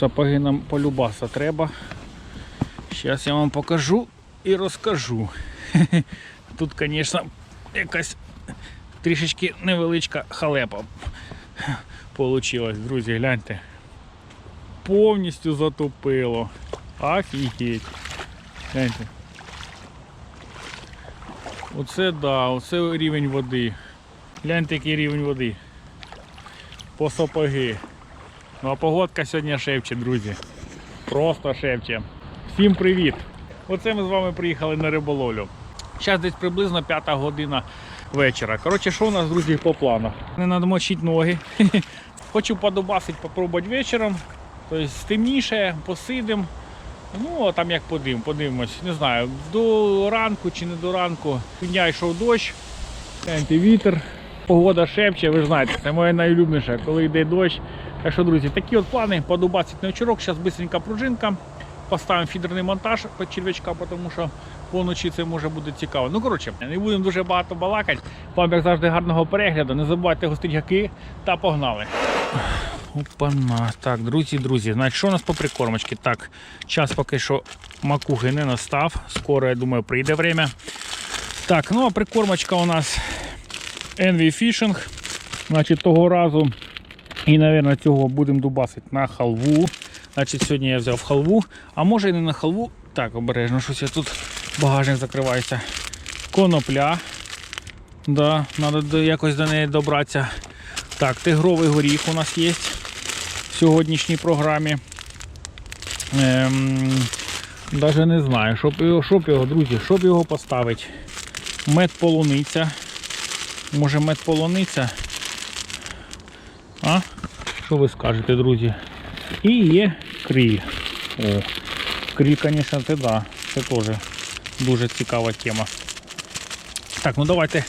Сапоги нам полюбаса треба. Зараз я вам покажу і розкажу. Тут, звісно, якась трішечки невеличка халепа получилась, друзі, гляньте. Повністю затопило. Офігеть. Гляньте. Оце да, оце рівень води. Гляньте, який рівень води. По сапоги. Ну а погодка сьогодні шепче, друзі. Просто шепче. Всім привіт! Оце ми з вами приїхали на риболовлю. Зараз десь приблизно 5 година вечора. Коротше, що у нас, друзі, по планах? Не мочити ноги. Хочу подобасити, попробувати вечором. Тобто темніше, посидимо. Ну, а там як подивимо, подивимось. Не знаю, до ранку чи не до ранку. Дня йшов дощ, вітер. Погода шепче, ви ж знаєте, це моє найулюбленіше, коли йде дощ. Так що, друзі, такі от плани подубасить на. Зараз бистренька пружинка. Поставимо фідерний монтаж під черв'ячка, тому що поночі це може бути цікаво. Ну, коротше, не будемо дуже багато балакати. Вам, як завжди, гарного перегляду. Не забувайте гостити гаки та погнали. Опана. Так, друзі, друзі, значить, що у нас по прикормочці? Так, час поки що макухи не настав. Скоро, я думаю, прийде время. Так, ну а прикормочка у нас Envy Fishing. Значить, того разу і, мабуть, цього будемо дубасити на халву. Значить, сьогодні я взяв халву, а може і не на халву. Так, обережно, щось я тут багажник закривається. Конопля. Да, Треба якось до неї добратися. Так, тигровий горіх у нас є в сьогоднішній програмі. Ем, Даже не знаю, щоб його, щоб його, друзі, щоб його поставити. Мед полуниця. Може мед полуниця? А? Що ви скажете, друзі? І є кріль. О, кріль, звісно, це да. Це теж дуже цікава тема. Так, ну давайте,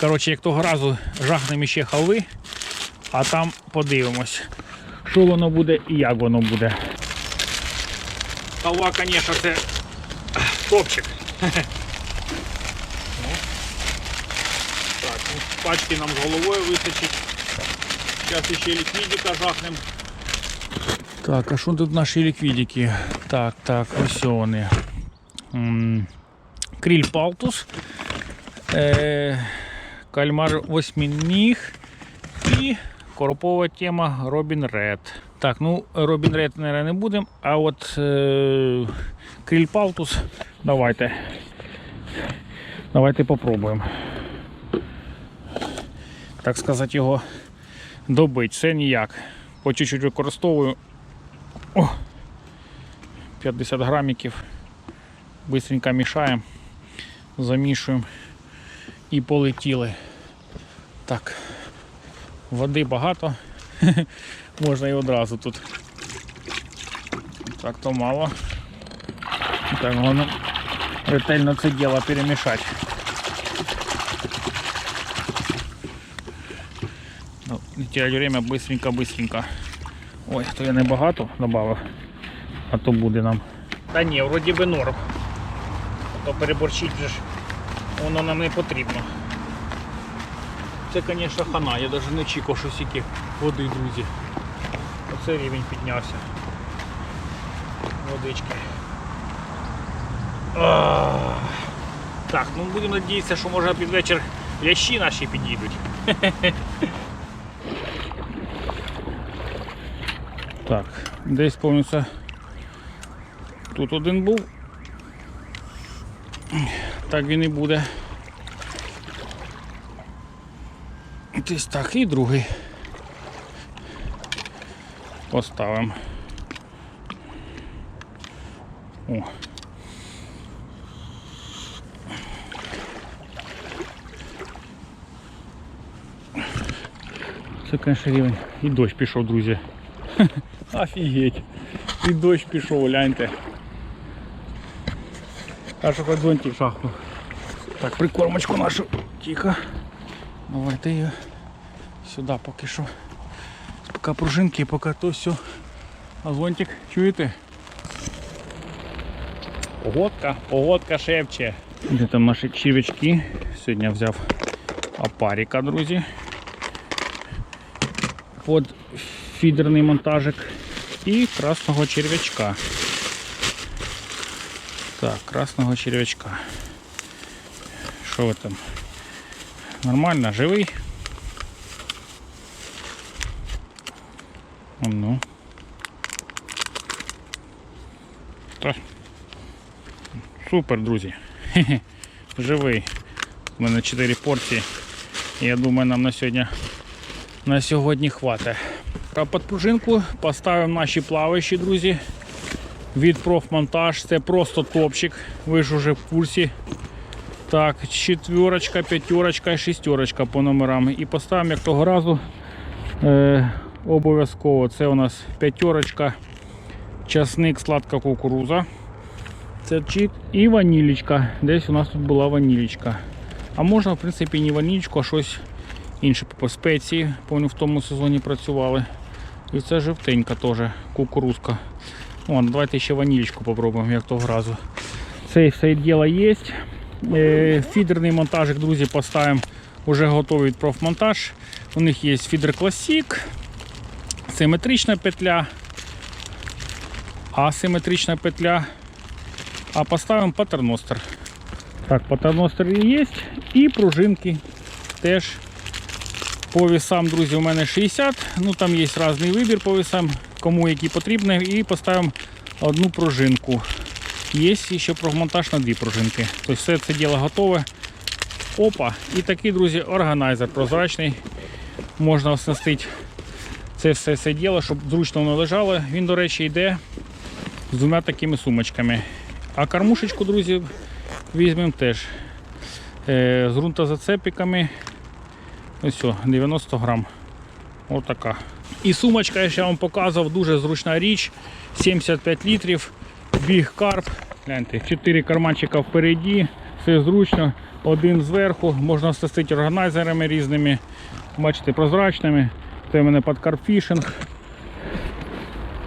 коротше, як того разу жахнемо ще халви, а там подивимось, що воно буде і як воно буде. Халва, звісно, це топчик. Ну. Так, ну, пачки нам з головою вистачить. Зараз ще ліквідика жахнем. Так, а що тут наші ліквідики? Так, так, ось вони. Кріль Палтус. Е, кальмар восьминіг і коропова тема Робін Ред. Так, ну Робін Ред, наверное, не будемо, а от е, Кріль Палтус давайте. Давайте попробуємо. Так сказати, його добить. Все ніяк. По чуть-чуть використовую. О! 50 граміків. Бистренько мішаємо, замішуємо і полетіли. Так, води багато. Можна і одразу тут. Так то мало. Так, головне ретельно це діло перемішати. Ну, не терять время быстренько-быстренько. Ой, то я небагато додав, а то буде нам. Та ні, вроді би норм. А то переборчить вже ж воно нам не потрібно. Це, звісно, хана, я навіть не чекав, що стільки води, друзі. Оце рівень піднявся. Водички. Ах. Так, ну будемо надіятися, що може під вечір лящі наші підійдуть. Так, десь повністю тут один був. Так він і буде. Десь так і другий. Поставимо. О. Це, звісно, рівень. І дощ пішов, друзі. Офігеть. І дощ пішов, гляньте. Аж хоч зонтик шахнув. Так, прикормочку нашу. Тихо. Давайте її сюди поки що. Поки пружинки, поки то все. А зонтик, чуєте? Погодка, погодка шепче. Де там наші червячки? Сьогодні взяв апаріка, друзі. Под фідерний монтажик. І красного черв'ячка. Так, красного черв'ячка. Що ви там? Нормально, живий? Ну. Та. Супер, друзі. Живий. У мене 4 порції. Я думаю, нам на сьогодні на сьогодні хватить. А під пружинку поставимо наші плаваючі, друзі. Від профмонтаж. Це просто топчик. Ви ж уже в курсі. Так, четверочка, п'ятерочка і шістерочка по номерам. І поставимо як того разу е, обов'язково. Це у нас п'ятерочка, часник, сладка кукуруза. Це чик і ванілічка. Десь у нас тут була ванілічка. А можна, в принципі, не ванілічку, а щось інше по спеції. Помню, в тому сезоні працювали. І це жовтенька теж, кукурузка. О, давайте ще ванілічку попробуємо, як того разу. Це все діло є. Е, Фідерний монтажик, друзі, поставимо вже готовий профмонтаж. У них є фідер Classic, симетрична петля, асиметрична петля. А поставимо патерностер. Так, патерностер є. І пружинки теж по весам, друзі, у мене 60. Ну там є різний вибір по весам, кому які потрібні. І поставимо одну пружинку. Є ще профмонтаж на дві пружинки. Тобто все це діло готове. Опа. І такий, друзі, органайзер прозрачний. Можна оснастити це все це діло, щоб зручно воно лежало. Він, до речі, йде з двома такими сумочками. А кормушечку, друзі, візьмемо теж е, з ґрунтозацепиками. Ось все, 90 грам. Отака. І сумочка, я ще вам показував, дуже зручна річ. 75 літрів. Біг карп. Гляньте, 4 карманчика впереді, все зручно, один зверху, можна стастити органайзерами різними. Бачите, прозрачними. Це в мене під карпфішинг.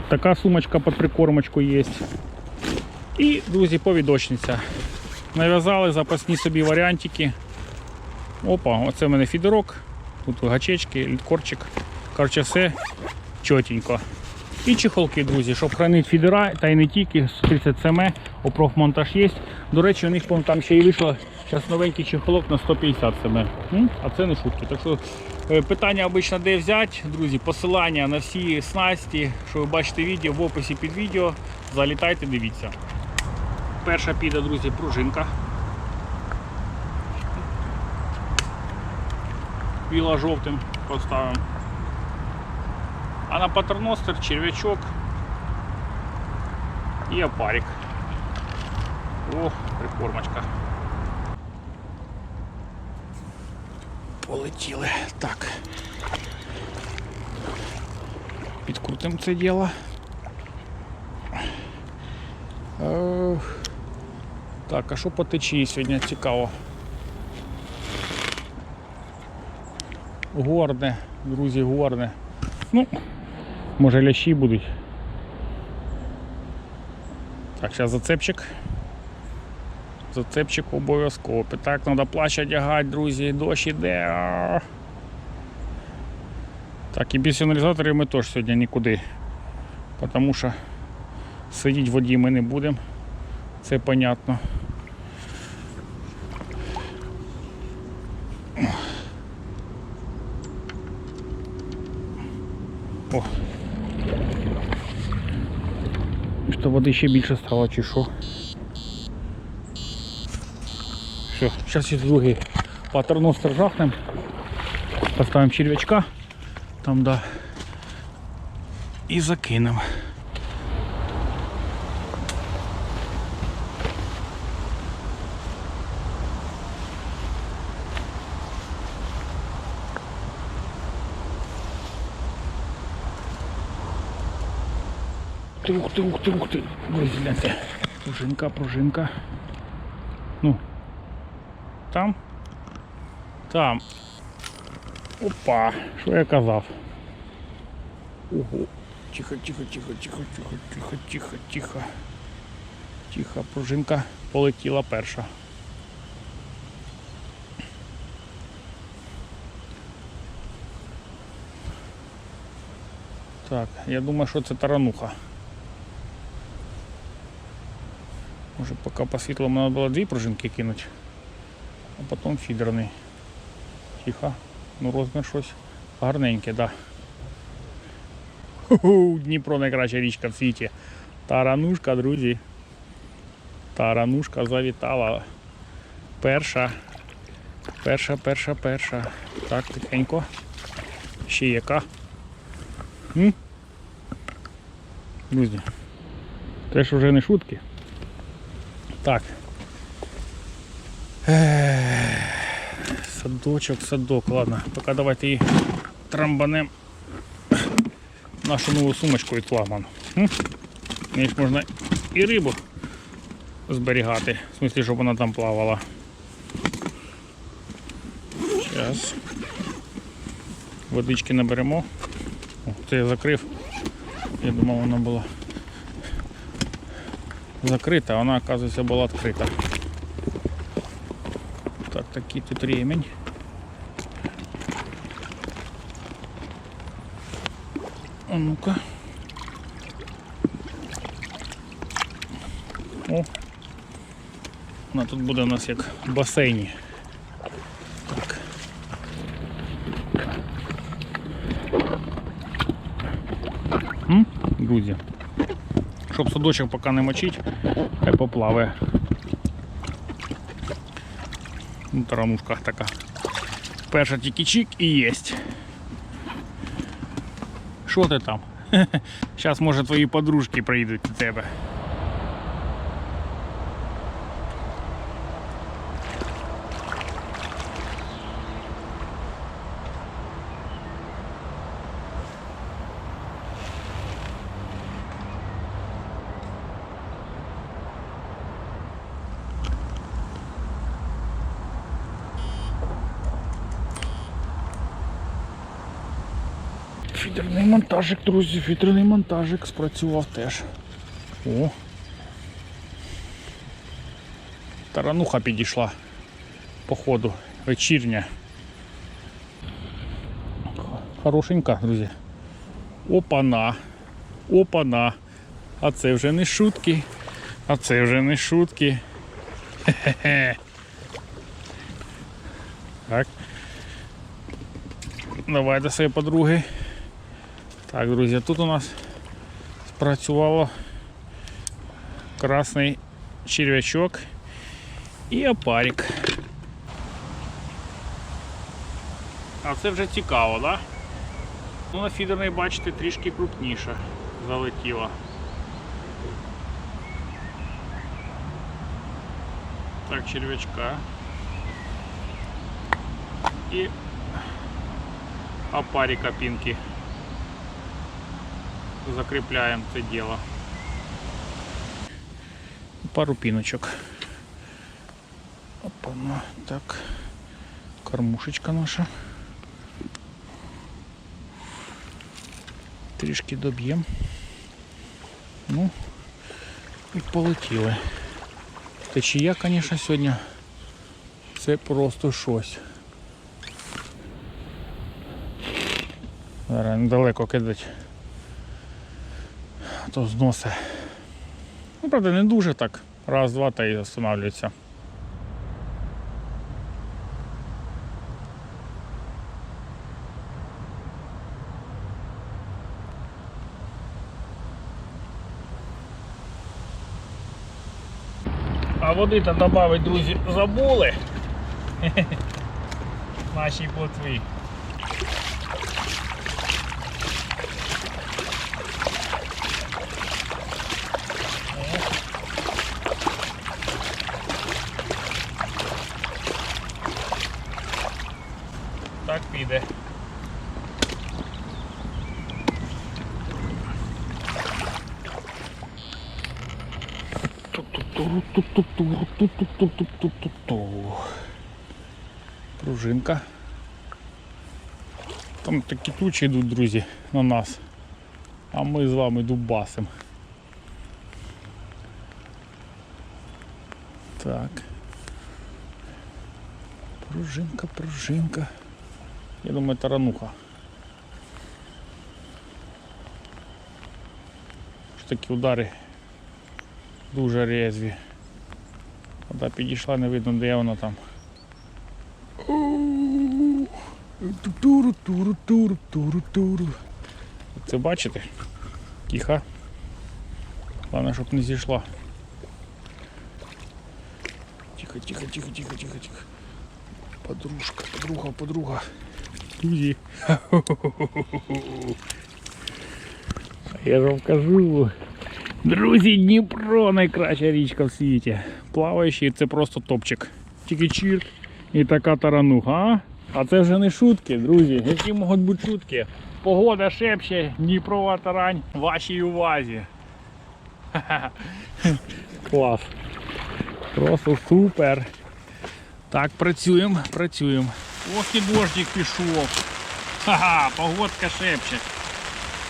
Така сумочка під прикормочку є. І, друзі, повідочниця. Нав'язали запасні собі варіантики. Опа, оце в мене фідерок. Тут гачечки, літкорчик. Короче, все чотенько. І чехолки, друзі, щоб хранити фідера, та й не тільки 30 см, опрофмонтаж є. До речі, у них там ще й вийшло зараз новенький чехолок на 150 см. А це не шутки. Так що е, питання обично де взяти, друзі, посилання на всі снасті, що ви бачите відео в описі під відео. Залітайте, дивіться. Перша піде, друзі, пружинка. Віла жовтим поставимо. А на патерностер черв'ячок і опарик. О, прикормочка. Полетіли. Так. Підкрутимо це діло. Так, а що по течії сьогодні цікаво? Горне, друзі, горне. Ну, може лящі будуть. Так, зараз зацепчик. Зацепчик обов'язково. Так, треба плащ одягати, друзі, дощ іде. Так, і без сигналізаторів ми теж сьогодні нікуди. Тому що сидіти в воді ми не будемо. Це понятно. О. Що води ще більше стало, чи що? Все, зараз ще другий патерностер жахнем. Поставимо черв'ячка. Там да. І закинемо. Ти, ух ти, ух ти, ух ти. Гляньте. Пружинка, пружинка. Ну. Там. Там. Опа, що я казав? Ого. Тихо, тихо, тихо, тихо, тихо, тихо, тихо, тихо. Тихо, пружинка полетіла перша. Так, я думаю, що це тарануха. Може поки по світлому треба було дві пружинки кинути, а потім фідерний. Тихо. Ну розмір щось гарненьке, да. Ху-ху, Дніпро найкраща річка в світі. Таранушка, друзі. Таранушка завітала. Перша. Перша, перша, перша. Так, тихенько. Ще яка. М? Друзі. Це ж вже не шутки. Так. Садочок, садок, ладно. Поки давайте її трамбанем нашу нову сумочку від флагман. М? Ж можна і рибу зберігати. В смислі, щоб вона там плавала. Зараз. Водички наберемо. О, це я закрив. Я думав, вона була закрита, а вона, оказується, була відкрита. Так, такий тут ремень. А ну-ка. О. Вона тут буде у нас як в басейні. Так. М? Щоб судочок поки не мочить, хай поплаває. Ну, таранушка така. Перша тільки чік і єсть. Що ти там? Зараз, може, твої подружки прийдуть до тебе. Фідерний монтажик, друзі, фідерний монтажик спрацював теж. О. Тарануха підійшла. Походу, вечірня. Хорошенька, друзі. Опана. Опана. А це вже не шутки. А це вже не шутки. Хе-хе-хе. Так. Давай до своєї подруги. Так, друзі, тут у нас спрацювало красний черв'ячок і опарик. А це вже цікаво, да? Ну, на фідерний, бачите, трішки крупніше залетіло. Так, черв'ячка. І опарика пінки. Закрепляем это дело. Пару пиночек. Опа, ну, так. Кормушечка наша. Трішки доб'ємо. Ну, і полетіли. Течія, звісно, сьогодні це просто щось. Зараз недалеко кидать то зноси. Ну, правда, не дуже так. Раз, два та і встановлюється. А води-то додати, друзі, забули. Наші плотві. Так піде. Пружинка. Там такі тучі йдуть, друзі, на нас. А ми з вами дубасим. Так. Пружинка, пружинка. Я думаю, тарануха. такі удари дуже резві. Вода підійшла, не видно, де вона там. Туру, туру, туру, туру, туру. Це бачите? Тихо. Головне, щоб не зійшла. Тихо, тихо, тихо, тихо, тихо, тихо. Подружка, подруга, подруга. Друзі. Я вам кажу. Друзі, Дніпро найкраща річка в світі. Плаваючий це просто топчик. Тільки чір і така тарануха. А? це вже не шутки, друзі. Які можуть бути шутки? Погода шепче, Дніпрова тарань вашій увазі. Ха-ха. Клас. Просто супер. Так, працюємо, працюємо. Ох і дождик пішов. Ха-ха, погодка шепче.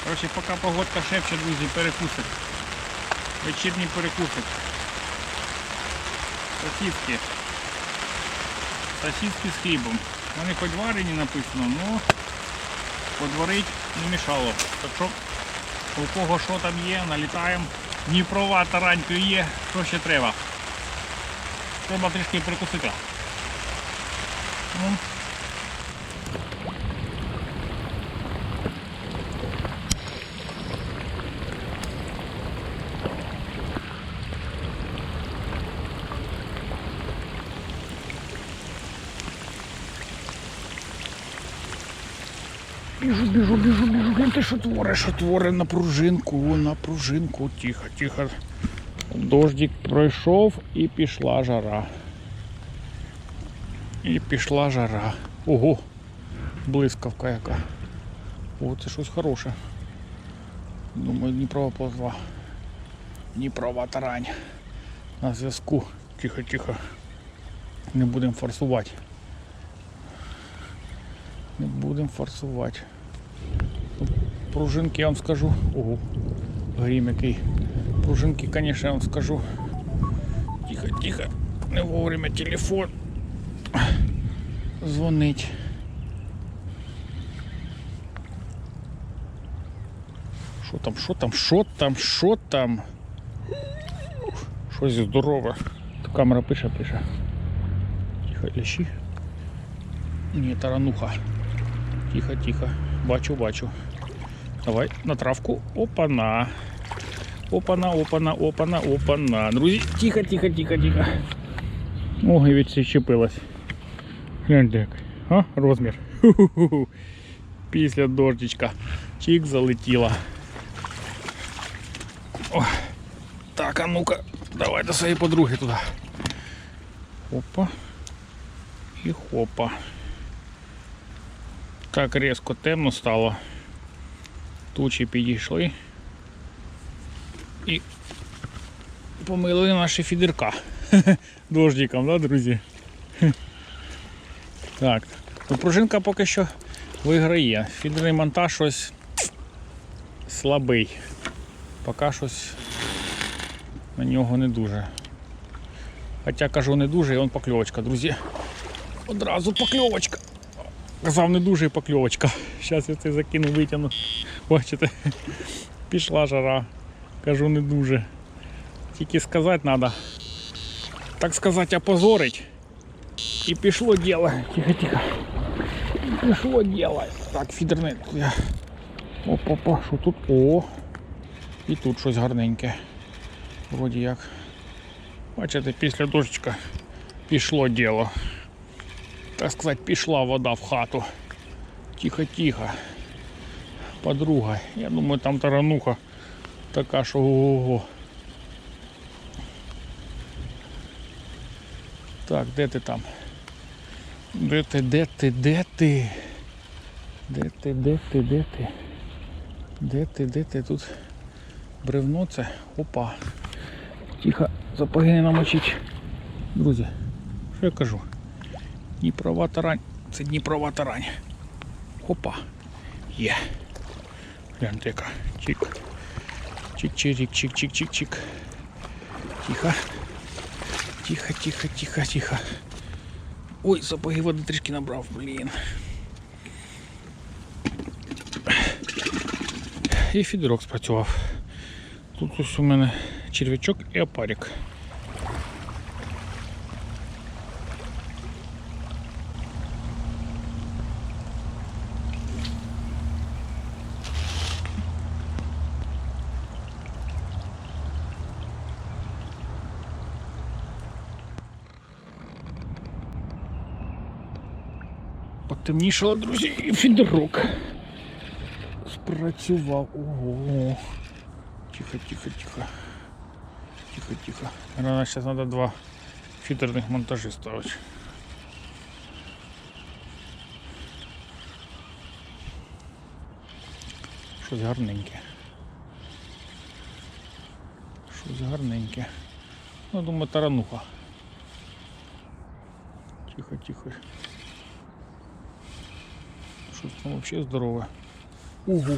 Короче, поки погодка шепче, друзі, перекусик. Вечірній перекусик. Сосиски. Сосиски з хлібом. Вони хоч варені написано, але подварить не мішало. Так що у кого що там є, налітаємо. Дніпрова тарань клює, що ще треба. Треба трішки перекусити. Ну, Глянь, ти що твориш, що твориш на пружинку, на пружинку. Тихо, тихо. Дождик пройшов і пішла жара. І пішла жара. Ого! Блискавка яка. О, це щось хороше. Думаю, Дніпрова позва. Дніпрова тарань. На зв'язку. Тихо, тихо. Не будемо форсувати. Не будемо форсувати. Пружинки я вам скажу. Ого, грім який. Пружинки, звісно, я вам скажу. Тихо, тихо. Не вовремя телефон. Дзвонить. Що там, що там, що там, що там? Щось здорове. Камера пише, пише. Тихо, лящі. Ні, тарануха. Тихо, тихо. Бачу, бачу. Давай на травку. Опана. Опана, опана, опана, опана. Друзі, тихо, тихо, тихо, тихо. Ого, і відчепилась. Гляньте як. А, розмір. Ху-ху-ху. Після дождичка. Чик залетіла. О. Так, а ну-ка, давай до своєї подруги туди. Опа. І хопа. Так різко темно стало. Тучі підійшли і помили наші фідерка дождиком, да, друзі? Так, ну, пружинка поки що виграє. Фідерний монтаж щось слабий. Поки щось на нього не дуже. Хоча кажу не дуже, і он покльовочка, друзі. Одразу покльовочка. Казав не дуже і покльовочка. Зараз я це закину, витягну. Бачите, пішла жара. Кажу не дуже. Тільки сказати треба. Так сказати, опозорить. І пішло діло. Тихо, тихо. Пішло діло. Так, фідерне. Опа-па, що тут? О! І тут щось гарненьке. Вроді як. Бачите, після дощечка пішло діло так сказати, пішла вода в хату. Тихо-тихо. Подруга. Я думаю, там тарануха така, що ого-го. Так, де ти там? Де ти, де ти, де ти? Де ти, де ти, де ти? Де ти, де ти? Тут бревно це. Опа. Тихо, сапоги не намочить. Друзі, що я кажу? Дніпрова тарань. Це Дніпрова тарань. Опа. Є. Гляньте яка. Чик. Чик-чирик, чик-чик-чик-чик. Тихо. Тихо, тихо, тихо, тихо. Ой, сапоги води трішки набрав, блін. І фідерок спрацював. Тут у мене черв'ячок і опарик. Потемнішало, друзі, і фідерок. Спрацював. Ого. Тихо, тихо, тихо. Тихо, тихо. Наверное, сейчас надо два фидерных монтажи ставить. Щось гарненьке. Щось гарненьке. Ну, думаю, тарануха. Тихо, тихо. Щось там вообще здорове. Угу.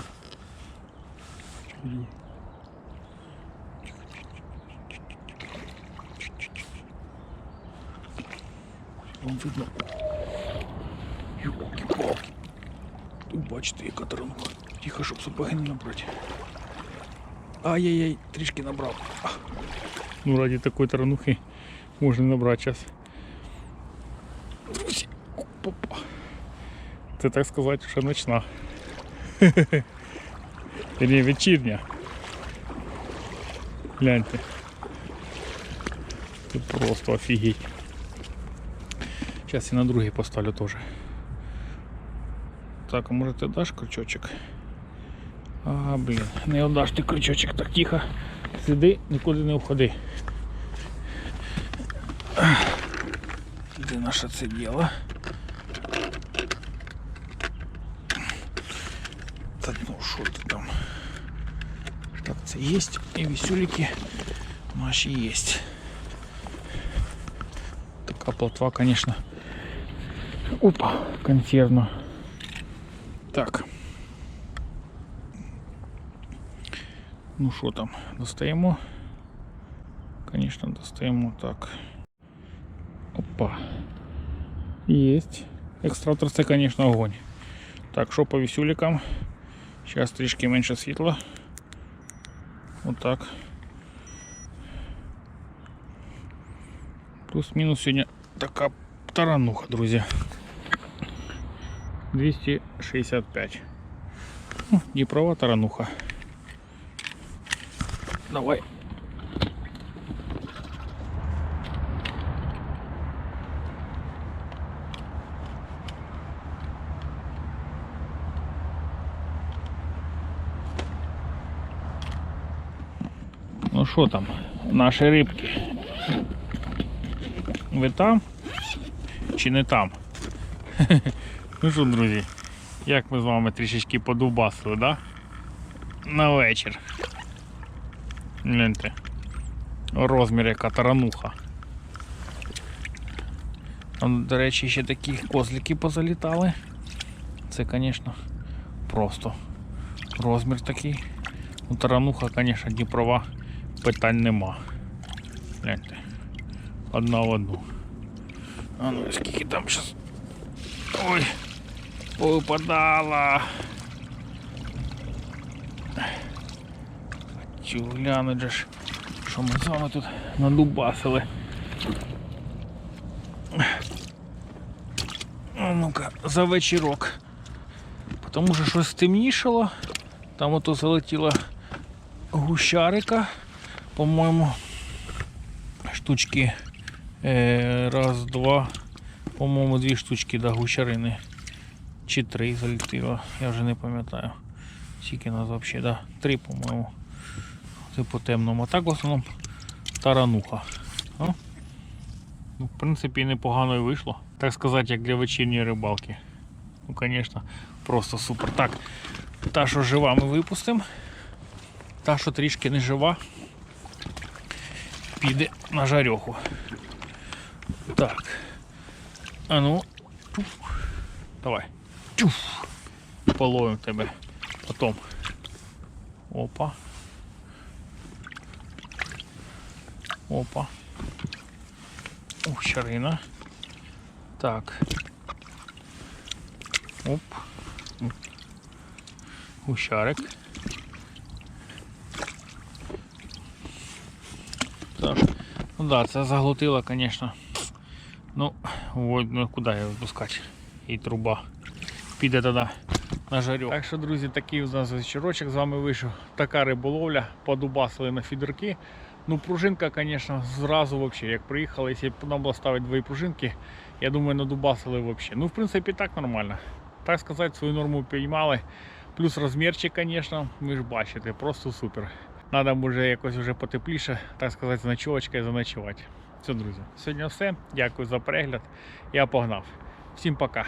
Вам видно. Тут бачите, яка тарануха. Тихо, щоб сапоги не набрати. Ай-яй-яй, трішки набрав. Ну, ради такої таранухи можна набрати зараз. Це так сказати, що ночна. Или вечірня. Гляньте. Це просто офігеть. Зараз я на другий поставлю теж. Так, а може ти даш крючочок? А, блін, не отдаш ти крючочок, так тихо. Сиди, нікуди не уходи. Де наше це діло? Та ну що ти там? Так, це є. І вісюліки наші є. Така плотва, конечно. Опа, консервна. Так. Ну що там, достаємо? Конечно, достаємо так. Опа. Есть. Экстратор це, конечно, огонь. Так, що по вісюлікам? Зараз трішки менше світла. Отак. Плюс-мінус сьогодні така тарануха, друзі. 265. Ну, Дніпрова тарануха. Давай. Що там, наші рибки? Ви там? Чи не там? Ну що, друзі, як ми з вами трішечки подубасили, да? На вечір. Гляньте. Розмір яка тарануха. До речі, ще такі козлики позалітали. Це, звісно, просто розмір такий. Ну, тарануха, звісно, Дніпрова питань нема. Гляньте. Одна в одну. А ну скільки там зараз. Ой, повипадала. Хочу глянуть же ж, що ми з вами тут надубасили. Ну-ка, за вечірок. Тому що щось темнішало. Там ото залетіла гущарика, по-моєму, штучки е, раз, два, по-моєму, дві штучки до гущарини. Чи три залетіло, я вже не пам'ятаю. Скільки нас взагалі, да? Три, по-моєму. Це по темному. А так в основному тарануха. А? Ну, в принципі, непогано і вийшло. Так сказати, як для вечірньої рибалки. Ну, звісно, просто супер. Так, та, що жива, ми випустимо. Та, що трішки не жива, піде на жарьоху. Так. А ну. Чуф. Давай. Чуф. Половим тебе. Потом. Опа. Опа. Ух, щарина. Так. Оп. Гущарик. Так. Ну да, це заглотило, звісно. Ну, от, ну куди його випускати? І труба. Піде тоді на жарю. Так що, друзі, такий у нас вечірочок з вами вийшов. Така риболовля, подубасили на фідерки. Ну, пружинка, звісно, зразу вообще, як приїхали, якщо б нам було ставити дві пружинки, я думаю, надубасили вообще. Ну, в принципі, так нормально. Так сказати, свою норму піймали. Плюс розмірчик, звісно, ви ж бачите, просто супер. Надо вже якось вже потепліше, так сказати, з ночовочкою заночувати. Все, друзі. Сьогодні все. Дякую за перегляд. Я погнав. Всім пока.